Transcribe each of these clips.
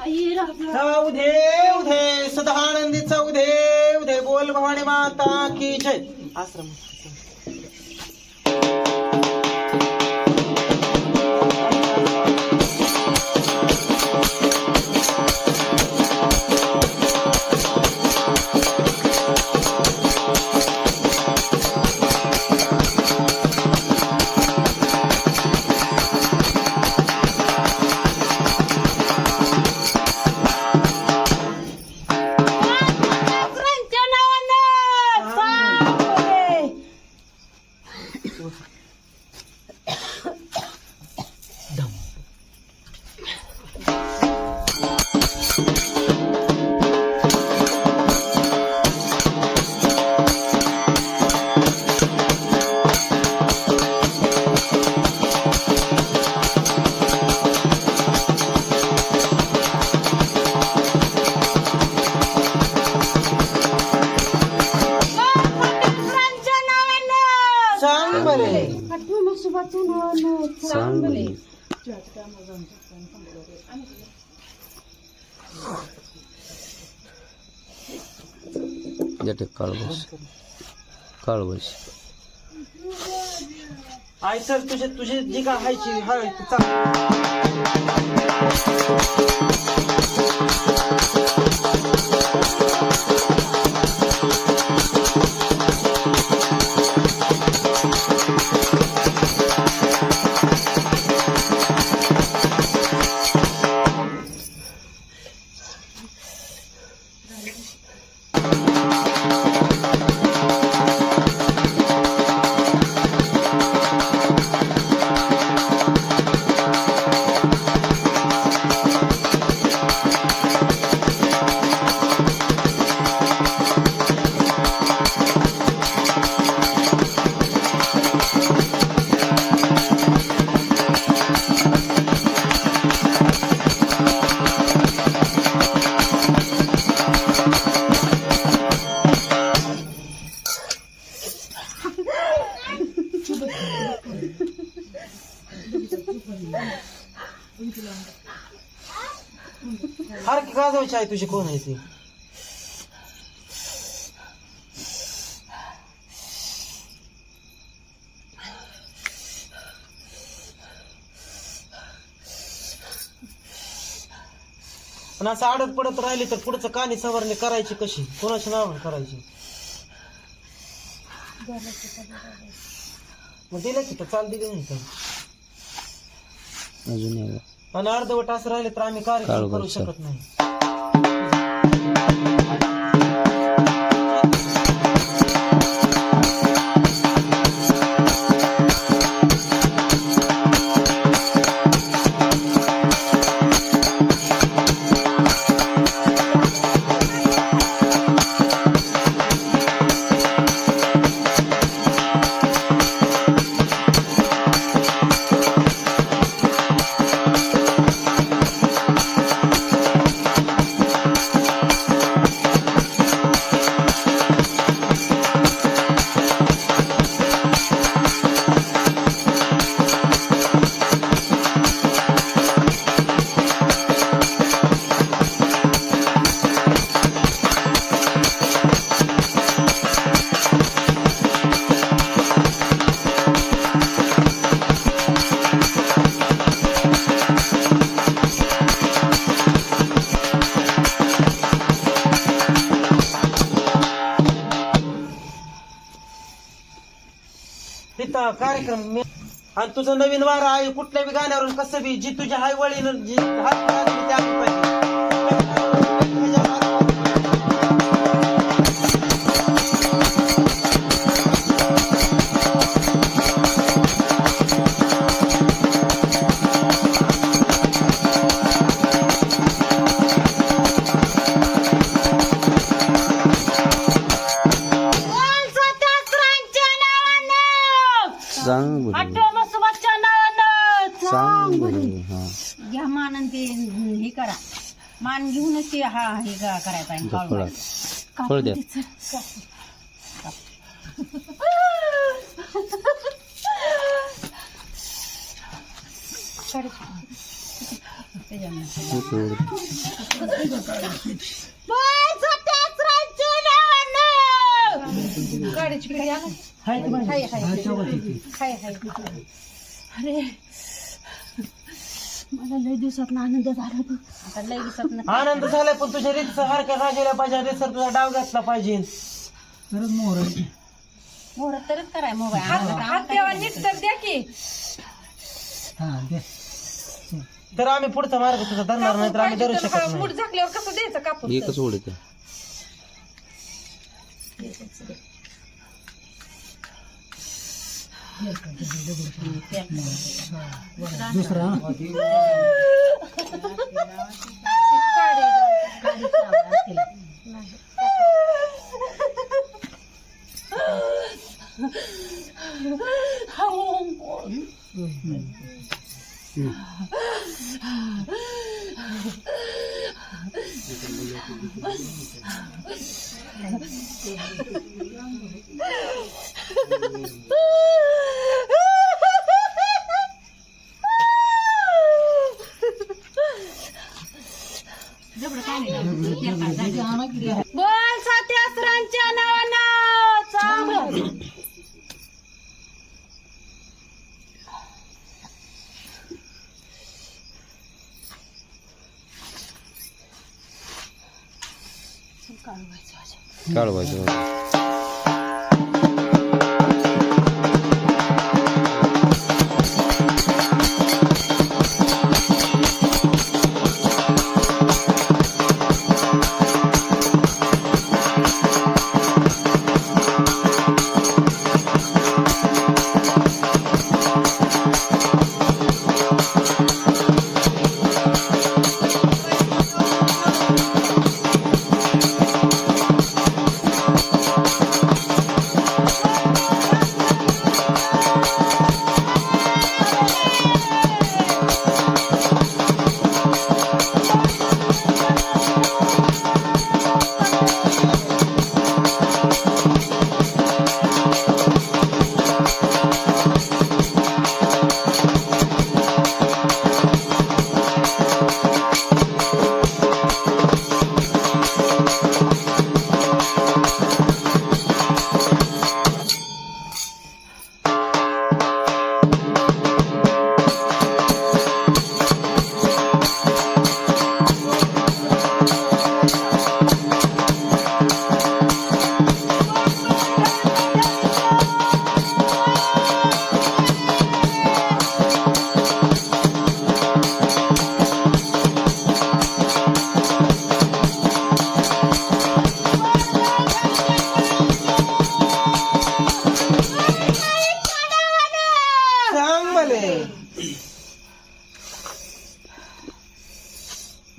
उधे उधे सदानंदी चौधे उधे बोल भवानी माता की जय. आश्रम. tudo. चांगले. जटे काळवस काळबस सर तुझे तुझे जी काय हायची हाय अरे की गाजवायची आहे तुझी कोण आहे ती? पण असं आडत पडत राहिली तर पुढचं कानी सवारणी करायची कशी? कोणाची नावाने करायची? मग दिलं की तर चाल दिली म्हणतो अजून आणि अर्धवट असं राहिले तर आम्ही कार्यक्रम करू. शकत नाही हा कार्यक्रम मी आणि तुझं नवीन वारा आहे कुठल्या बी गाण्यावरून कसं बी जी तुझ्या हाय वडील जी हात पाहिजे. हा घ्या मान आणि ते हे करा मान घेऊनच ते हा हे क- करायचं आहे फळ द्या त्याच्यामुळे. काढायची पिढी आहे का? हाय, हाय, हाय. हाय, हाय. अरे मला लय दिवसात आनंद झाला बघ. आता लय दिवसात आनंद झालाय पण तुझ्या रीत सारख्या गाजल्या पाहिजे रीत तुझा डाव घातला पाहिजे. मोर तरच कराय मोबाईल. हात तेव्हा नीट तर द्या की. तर आम्ही पुढचा मार्ग तुझा धरणार नाही तर आम्ही धरू शकत नाही. झाकल्यावर कसं द्यायचं कापूर एकच ओढीत आहे. बोल सत्यासरांच्या नावानं. चांगलं. काढवायचं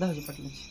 मले दहाजी पाटलाची